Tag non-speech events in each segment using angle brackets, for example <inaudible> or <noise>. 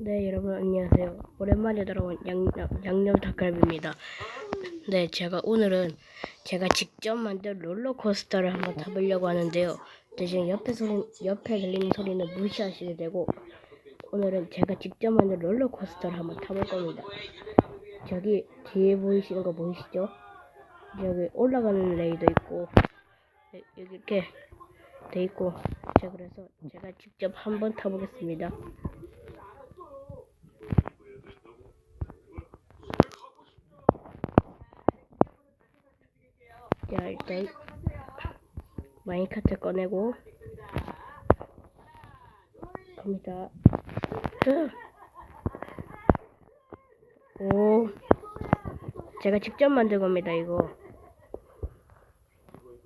네, 여러분 안녕하세요. 오랜만에 돌아온 양, 양념 닭갈비입니다. 네, 제가 오늘은 제가 직접 만든 롤러코스터를 한번 타보려고 하는데요. 대신 옆에 소리, 옆에 들리는 소리는 무시하시게 되고 오늘은 제가 직접 만든 롤러코스터를 한번 타볼 겁니다. 저기 뒤에 보이시는 거 보이시죠? 여기 올라가는 레이도 있고 네, 여기 이렇게 돼 있고 자 그래서 제가 직접 한번 타보겠습니다. 자 일단 마인카트 꺼내고 갑니다. 흐. <laughs> 오 제가 직접 만든 겁니다 이거.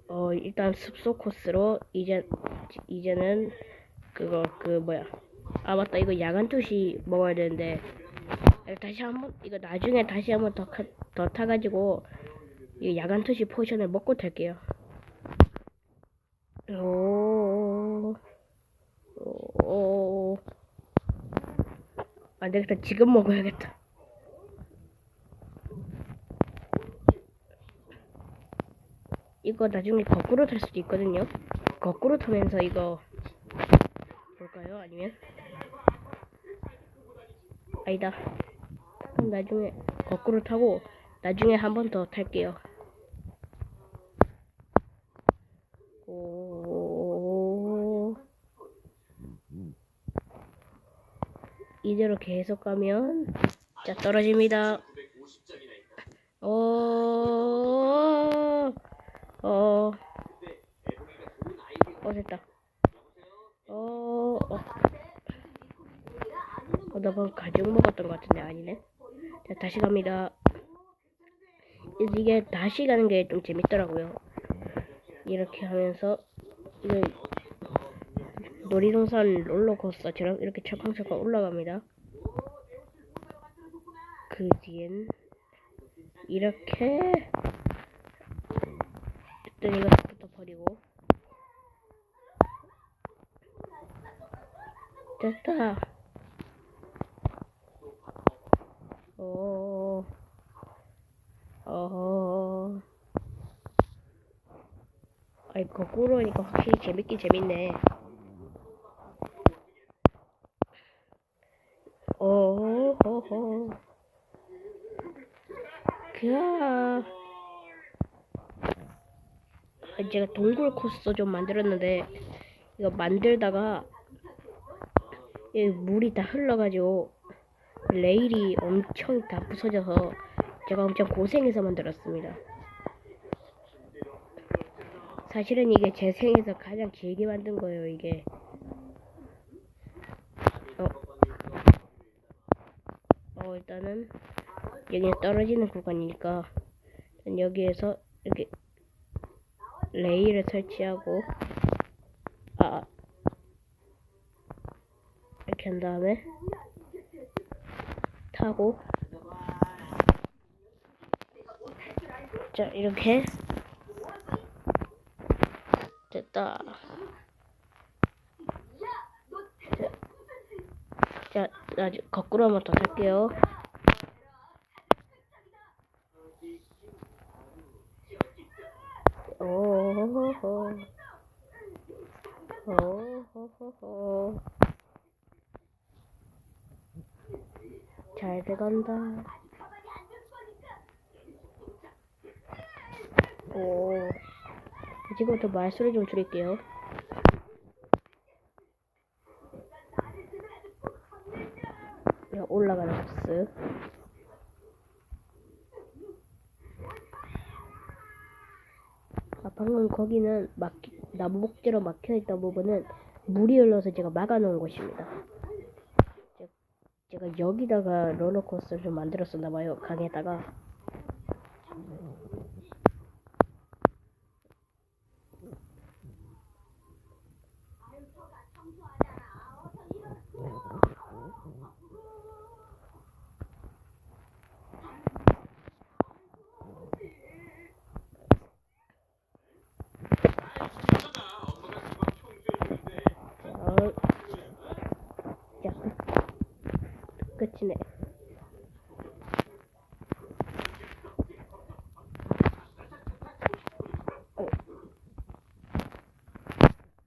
어 일단 습소 코스로 이제 이제는 그거 그 뭐야 아 맞다 이거 야간 투시 먹어야 되는데 다시 한번 이거 나중에 다시 한번 더, 카- 더 타가지고 이 야간 투시 포션을 먹고 탈게요. 오, 오, 안 되겠다. 지금 먹어야겠다. 이거 나중에 거꾸로 탈 수도 있거든요. 거꾸로 타면서 이거 볼까요? 아니면 아니다. 나중에 거꾸로 타고 나중에 한 번 더 탈게요. 오. 이대로 계속 가면 자 떨어집니다. 오. 어. 어 됐다. 어. 어. 어, 나 방금 가죽 먹었던 것 같은데 아니네. 자 다시 갑니다. 이게 다시 가는 게 좀 재밌더라고요. 이렇게 하면서 놀이동산 롤러코스터처럼 이렇게 철컹철컹 올라갑니다. 그 뒤엔 이렇게 일단 이거 부터 버리고 됐다. 오. 어허. 아이, 거꾸로 하니까 확실히 재밌긴 재밌네. 오호호. 그야. 아, 제가 동굴 코스터 좀 만들었는데, 이거 만들다가, 이 물이 다 흘러가지고, 레일이 엄청 다 부서져서, 제가 엄청 고생해서 만들었습니다. 사실은 이게 제 생에서 가장 길게 만든 거예요, 이게. 어, 어 일단은, 여기는 떨어지는 구간이니까, 여기에서 이렇게 레일을 설치하고, 아, 이렇게 한 다음에, 타고, 자, 이렇게, 됐다. 자, 나 거꾸로 한번 더 탈게요. 오호호. 오호호호. 잘 돼간다. 오. 지금부터 말소리 좀 줄일게요. 야, 올라가는 코스. 아, 방금 거기는 막, 나무 목재로 막혀있던 부분은 물이 흘러서 제가 막아놓은 곳입니다. 제- 제가 여기다가 롤러코스터를 좀 만들었었나봐요, 강에다가. 자, 자, 터지네. 어.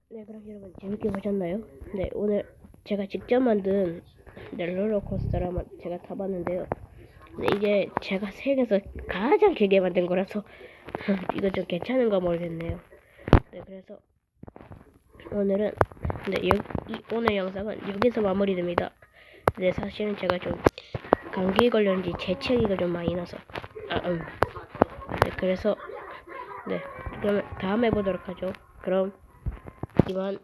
네, 그럼 여러분 재밌게 보셨나요? 네, 오늘 제가 직접 만든 네, 롤러코스터를 한번 제가 타봤는데요. 네, 이게 제가 세계에서 가장 길게 만든 거라서 <laughs> 이거 좀 괜찮은가 모르겠네요. 네, 그래서 오늘은 네, 여, 이, 오늘 영상은 여기서 마무리됩니다. 네, 사실은 제가 좀 감기에 걸렸는지 재채기가 좀 많이 나서 아, 음. 네, 그래서 네, 그러면 다음에 보도록 하죠. 그럼 你们